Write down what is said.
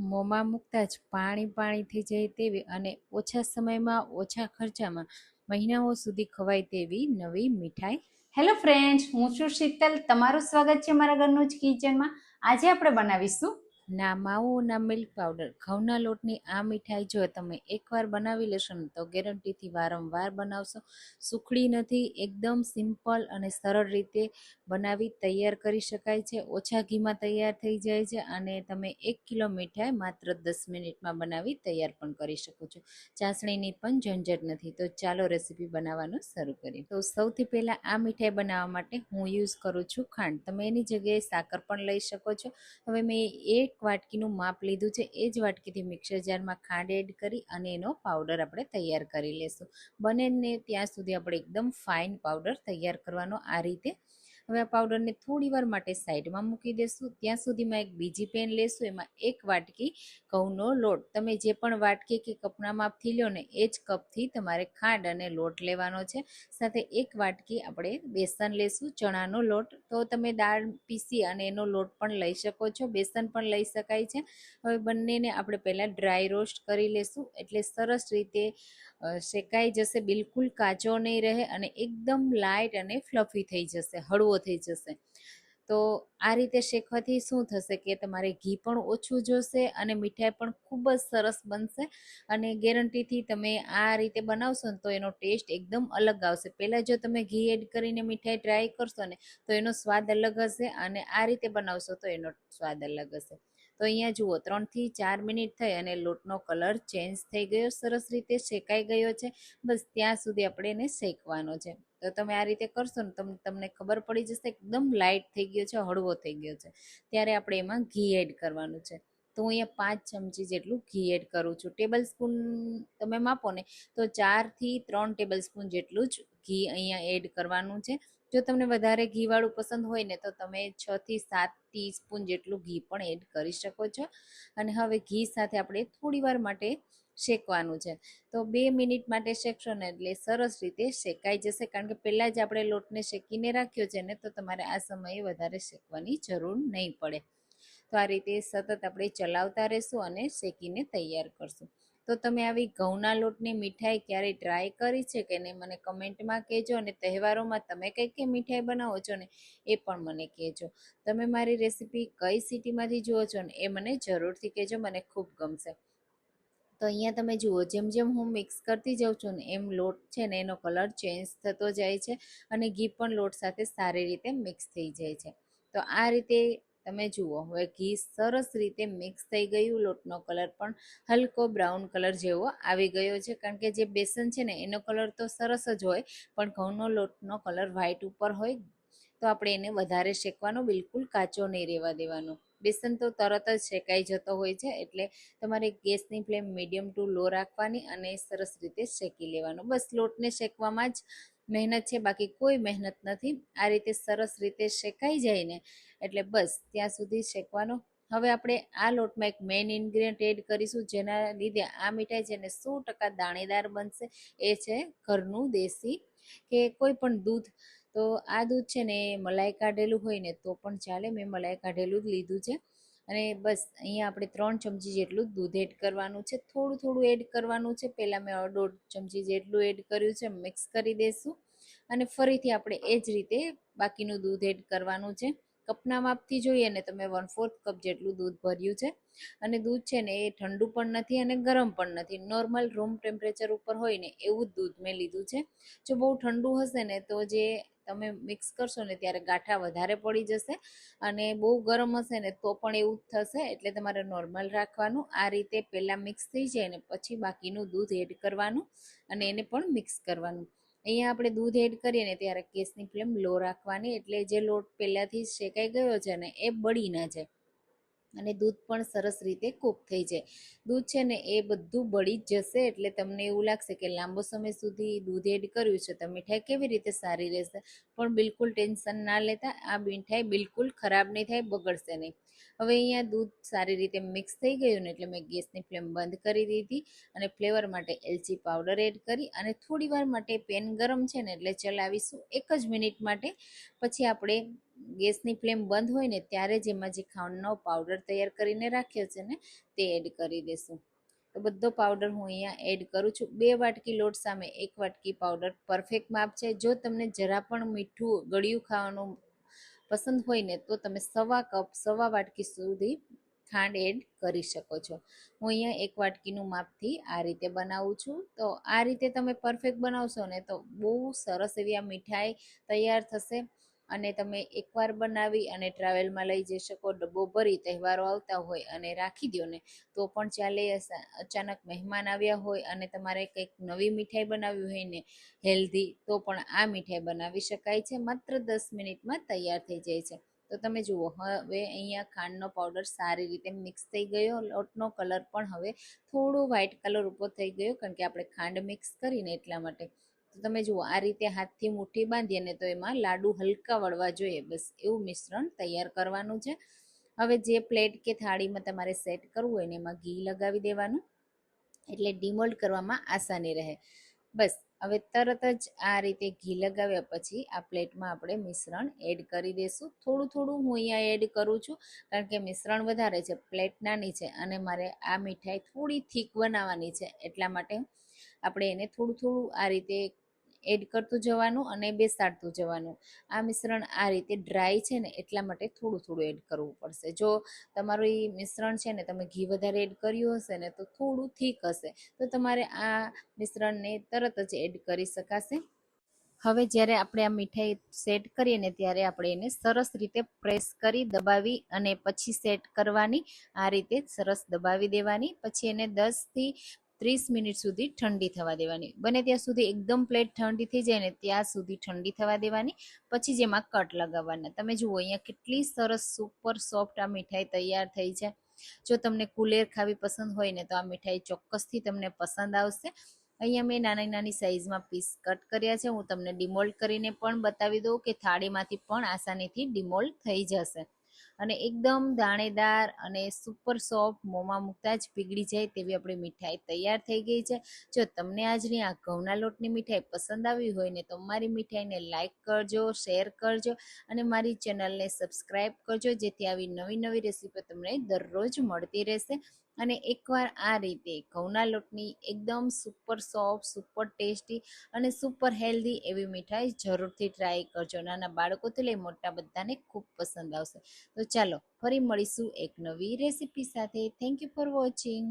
મોંમાં મૂકતા જ પાણી પાણી થઈ જાય તેવી અને ઓછા સમયમાં ઓછા ખર્ચામાં મહિનાઓ સુધી ખવાય તેવી નવી મીઠાઈ. હેલો ફ્રેન્ડ્સ હું છું શીતલ. તમારું સ્વાગત છે મારા ઘરનું જ કિચનમાં આજે આપણે બનાવીશું ના માવો, ના મિલ્ક પાવડર ઘઉંના લોટની આ મીઠાઈ જો તમે એકવાર બનાવી લેશો ને, તો ગેરંટીથી વારંવાર બનાવશો. સુખડી નથી, એકદમ સિમ્પલ અને સરળ રીતે બનાવી તૈયાર કરી શકાય છે. ઓછા ઘીમાં તૈયાર થઈ જાય છે અને તમે એક કિલો મીઠાઈ માત્ર દસ મિનિટમાં બનાવી તૈયાર પણ કરી શકો છો. ચાસણીની પણ ઝંઝટ નથી. તો ચાલો રેસીપી બનાવવાનું શરૂ કરીએ. તો સૌથી પહેલાં આ મીઠાઈ બનાવવા માટે હું યુઝ કરું છું ખાંડ. તમે એની જગ્યાએ સાકર પણ લઈ શકો છો. હવે મેં એક વાટકીનું માપ લીધું છે, એ જ વાટકીથી મિક્સર જારમાં ખાંડ એડ કરી અને એનો પાવડર આપણે તૈયાર કરી લેશું. બને ને ત્યાં સુધી આપણે એકદમ ફાઇન પાવડર તૈયાર કરવાનો આ રીતે હવે આ પાવડરને થોડી વાર માટે સાઈડમાં મૂકી દેશું. ત્યાં સુધીમાં એક બીજી પેન લેશું. એમાં એક વાટકી ઘઉંનો લોટ. તમે જે પણ વાટકી કે કપના માપથી લો ને એ જ કપથી તમારે ખાંડ અને લોટ લેવાનો છે. સાથે એક વાટકી આપણે બેસન લેશું, ચણાનો લોટ. તો તમે દાળ પીસી અને એનો લોટ પણ લઈ શકો છો. બેસન પણ લઈ શકાય છે. હવે બંનેને આપણે પહેલાં ડ્રાય રોસ્ટ કરી લેશું. એટલે સરસ રીતે શેકાઈ જશે. બિલકુલ કાચો નહીં રહે અને એકદમ લાઇટ અને ફ્લફી થઈ જશે. હળવો થઈ જશે. તો આ રીતે શેકવાથી શું થશે કે તમારે ઘી પણ ઓછું જોશે અને મીઠાઈ પણ ખૂબ જ સરસ બનશે અને ગેરંટીથી તમે આ રીતે બનાવશો ને તો એનો ટેસ્ટ એકદમ અલગ આવશે. પહેલાં જો તમે ઘી એડ કરીને મીઠાઈ ટ્રાય કરશો ને તો એનો સ્વાદ અલગ હશે અને આ રીતે બનાવશો તો એનો સ્વાદ અલગ હશે. તો અહીંયા જુઓ, ત્રણથી ચાર મિનિટ થઈ અને લોટનો કલર ચેન્જ થઈ ગયો, સરસ રીતે શેકાઈ ગયો છે. બસ ત્યાં સુધી આપણે એને શેકવાનો છે. તો તમે આ રીતે કરશો ને તમને ખબર પડી જશે, એકદમ લાઇટ થઈ ગયો છે, હળવો થઈ ગયો છે. ત્યારે આપણે એમાં ઘી એડ કરવાનું છે. તો હું અહીંયા પાંચ ચમચી જેટલું ઘી એડ કરું છું. ટેબલ સ્પૂન તમે માપો ને, તો ચારથી ત્રણ ટેબલ સ્પૂન જેટલું જ ઘી અહીંયા એડ કરવાનું છે. જો તમને વધારે ઘીવાળું પસંદ હોય ને, તો તમે છથી સાત ટીસ્પૂન જેટલું ઘી પણ એડ કરી શકો છો. અને હવે ઘી સાથે આપણે થોડી વાર માટે શેકવાનું છે. તો બે મિનિટ માટે શેકશો ને એટલે સરસ રીતે શેકાઈ જશે. કારણ કે પહેલાં જ આપણે લોટને શેકીને રાખ્યો છે ને, તો તમારે આ સમયે વધારે શેકવાની જરૂર નહીં પડે. તો આ રીતે સતત આપણે ચલાવતા રહેશું અને શેકીને તૈયાર કરશું. તો તમે આવી ઘઉંના લોટની મીઠાઈ ક્યારેય ટ્રાય કરી છે કે નહીં, મને કમેન્ટમાં કહેજો અને તહેવારોમાં તમે કઈ કઈ મીઠાઈ બનાવો છો ને, એ પણ મને કહેજો. તમે મારી રેસીપી કઈ સિટીમાંથી જુઓ છો ને, એ મને જરૂરથી કહેજો, મને ખૂબ ગમશે. તો અહીંયા તમે જુઓ, જેમ જેમ હું મિક્સ કરતી જાઉં છું ને, એમ લોટ છે ને, એનો કલર ચેન્જ થતો જાય છે અને ઘી પણ લોટ સાથે સારી રીતે મિક્સ થઈ જાય છે. તો આ રીતે તમે જુઓ, હવે ઘી સરસ રીતે મિક્સ થઈ ગયું, લોટનો કલર પણ હલકો બ્રાઉન કલર જેવો આવી ગયો છે. કારણ કે જે બેસન છે ને, એનો કલર તો સરસ જ હોય, પણ ઘઉંનો લોટનો કલર વ્હાઈટ ઉપર હોય, તો આપણે એને વધારે શેકવાનો બિલકુલ કાચો નહીં રહેવા દેવાનો. બેસન તો તરત જ શેકાઈ જતો હોય છે, એટલે તમારે ગેસની ફ્લેમ મીડિયમ ટુ લો રાખવાની અને સરસ રીતે શેકી લેવાનો. બસ લોટને શેકવામાં જ મહેનત છે, બાકી કોઈ મહેનત નથી. આ રીતે સરસ રીતે શેકાઈ જાય ને, એટલે બસ ત્યાં સુધી શેકવાનો. હવે આપણે આ લોટમાં એક મેઇન ઇન્ગ્રીડિયન્ટ એડ કરીશું, જેના લીધે આ મીઠાઈ છે ને સો ટકા દાણેદાર બનશે. એ છે ઘરનું દેશી કે કોઈ પણ દૂધ. તો આ દૂધ છે ને મલાઈ કાઢેલું હોય ને તો પણ ચાલે. મેં મલાઈ કાઢેલું જ લીધું છે. અને બસ અહીંયા આપણે ત્રણ ચમચી જેટલું દૂધ એડ કરવાનું છે. થોડું થોડું એડ કરવાનું છે. પહેલાં મેં દોઢ ચમચી જેટલું એડ કર્યું છે. મિક્સ કરી દઈશું અને ફરીથી આપણે એ જ રીતે બાકીનું દૂધ એડ કરવાનું છે. કપના માપથી જોઈએ ને તો મેં વન ફોર્થ કપ જેટલું દૂધ ભર્યું છે. અને દૂધ છે ને એ ઠંડુ પણ નથી અને ગરમ પણ નથી. નોર્મલ રૂમ ટેમ્પરેચર ઉપર હોય ને એવું જ દૂધ મેં લીધું છે. જો બહુ ઠંડુ હશે ને તો જે તમે મિક્સ કરશો ને ત્યારે ગાંઠા વધારે પડી જશે અને બહુ ગરમ હશે ને તો પણ એવું જ થશે એટલે તમારે નોર્મલ રાખવાનું. આ રીતે પહેલાં મિક્સ થઈ જાય ને પછી બાકીનું દૂધ એડ કરવાનું અને એને પણ મિક્સ કરવાનું. અહીંયા આપણે દૂધ એડ કરીએ ને ત્યારે ગેસની ફ્લેમ લો રાખવાની એટલે જે લોટ પહેલાંથી શેકાઈ ગયો છે ને એ બળી ના જાય. અને દૂધ પણ સરસ રીતે કૂક થઈ જાય. દૂધ છે ને એ બધું બળી જ જશે એટલે તમને એવું લાગશે કે લાંબો સમય સુધી દૂધ એડ કર્યું છે. તો મીઠાઈ કેવી રીતે સારી રહેશે? પણ બિલકુલ ટેન્શન ના લેતા આ મીઠાઈ બિલકુલ ખરાબ નહીં થાય, બગડશે નહીં. હવે અહીંયા દૂધ સારી રીતે મિક્સ થઈ ગયું ને એટલે મેં ગેસની ફ્લેમ બંધ કરી દીધી અને ફ્લેવર માટે એલચી પાવડર એડ કરી અને થોડી વાર માટે પેન ગરમ છે ને એટલે ચલાવીશું. એક જ મિનિટ માટે. પછી આપણે ગેસની ફ્લેમ બંધ હોય ને ત્યારે જ એમાં જે ખાંડનો પાવડર તૈયાર કરીને રાખ્યો છે ને, તે એડ કરી દેશું. તો બધો પાવડર હું અહીંયા એડ કરું છું. બે વાટકી લોટ સામે એક વાટકી પાવડર પરફેક્ટ માપ છે. જો તમને જરા પણ મીઠું ગળ્યું ખાવાનું પસંદ હોય ને, તો તમે સવા કપ, સવા વાટકી સુધી ખાંડ એડ કરી શકો છો. હું અહીંયા એક વાટકીનું માપથી આ રીતે બનાવું છું. તો આ રીતે તમે પરફેક્ટ બનાવશો ને, તો બહુ સરસ એવી આ મીઠાઈ તૈયાર થશે. અને તમે એકવાર બનાવી અને ટ્રાવેલમાં લઈ જઈ શકો. ડબ્બો ભરી તહેવારો આવતા હોય અને રાખી દો ને. તો પણ ચાલે અચાનક મહેમાન આવ્યા હોય અને તમારે કંઈક નવી મીઠાઈ બનાવવી હોય ને, હેલ્ધી, તો પણ આ મીઠાઈ બનાવી શકાય છે. માત્ર દસ મિનિટમાં તૈયાર થઈ જાય છે. તો તમે જુઓ, હવે અહીંયા ખાંડનો પાવડર સારી રીતે મિક્સ થઈ ગયો. લોટનો કલર પણ હવે થોડો વ્હાઇટ કલર ઉપર થઈ ગયો, કારણ કે આપણે ખાંડ મિક્સ કરીને એટલા માટે. તો તમે જુઓ, આ રીતે હાથથી મુઠ્ઠી બાંધીએ ને તો એમાં લાડુ હલકા વળવા જોઈએ. બસ એવું મિશ્રણ તૈયાર કરવાનું છે. હવે જે પ્લેટ કે થાળીમાં તમારે સેટ કરવું હોય ને એમાં ઘી લગાવી દેવાનું. એટલે ડિમોલ્ડ કરવામાં આસાની રહે. બસ, હવે તરત જ આ રીતે ઘી લગાવ્યા પછી આ પ્લેટમાં આપણે મિશ્રણ એડ કરી દઈશું થોડું થોડું હું અહીંયા એડ કરું છું, કારણ કે મિશ્રણ વધારે છે, પ્લેટ નાની છે અને મારે આ મીઠાઈ થોડી થીક બનાવવાની છે. એટલા માટે આપણે એને થોડું થોડું આ રીતે એડ કરતું જવાનું અને બેસાડતું જવાનું. આ મિશ્રણ આ રીતે ડ્રાય છે ને એટલા માટે થોડું થોડું એડ કરવું પડશે. જો તમારું એ મિશ્રણ છે ને તમે ઘી વધારે એડ કર્યું હશે ને તો થોડું થીક હશે, તો તમારે આ મિશ્રણને તરત જ એડ કરી શકાશે. હવે જ્યારે આપણે આ મીઠાઈ સેટ કરીએ ને ત્યારે આપણે એને સરસ રીતે પ્રેસ કરી દબાવી અને પછી સેટ કરવાની, આ રીતે સરસ દબાવી દેવાની. પછી એને દસથી ત્રીસ મિનિટ સુધી ઠંડી થવા દેવાની. બને ત્યાં સુધી એકદમ પ્લેટ ઠંડી થઈ જાય ને ત્યાં સુધી ઠંડી થવા દેવાની. પછી જેમાં કટ લગાવવાના. તમે જુઓ, અહીંયા કેટલી સરસ સુપર સોફ્ટ આ મીઠાઈ તૈયાર થઈ છે. જો તમને કુલેર ખાવી પસંદ હોય ને, તો આ મીઠાઈ ચોક્કસથી તમને પસંદ આવશે. અહીંયા મેં નાની નાની સાઇઝમાં પીસ કટ કર્યા છે. હું તમને ડિમોલ્ડ કરીને પણ બતાવી દઉં કે થાળીમાંથી પણ આસાનીથી ડિમોલ્ડ થઈ જશે. અને એકદમ દાણેદાર અને સુપર સોફ્ટ મોંમાં મૂકતા જ પીગળી જાય તેવી આપણી મીઠાઈ તૈયાર થઈ ગઈ છે. જો તમને આજની આ ઘઉંના લોટની મીઠાઈ પસંદ આવી હોય ને તો મારી મીઠાઈને લાઇક કરજો શેર કરજો અને મારી ચેનલને સબસ્ક્રાઈબ કરજો જેથી આવી નવી નવી રેસીપી તમને દરરોજ મળતી રહેશે. અને એકવાર આ રીતે ઘઉંના લોટની એકદમ સુપર સોફ્ટ સુપર ટેસ્ટી અને સુપર હેલ્ધી એવી મીઠાઈ જરૂરથી ટ્રાય કરજો. નાના બાળકોથી લઈ મોટા બધાને ખૂબ પસંદ આવશે. તો ચાલો ફરી મળીશું એક નવી રેસીપી સાથે. Thank you for watching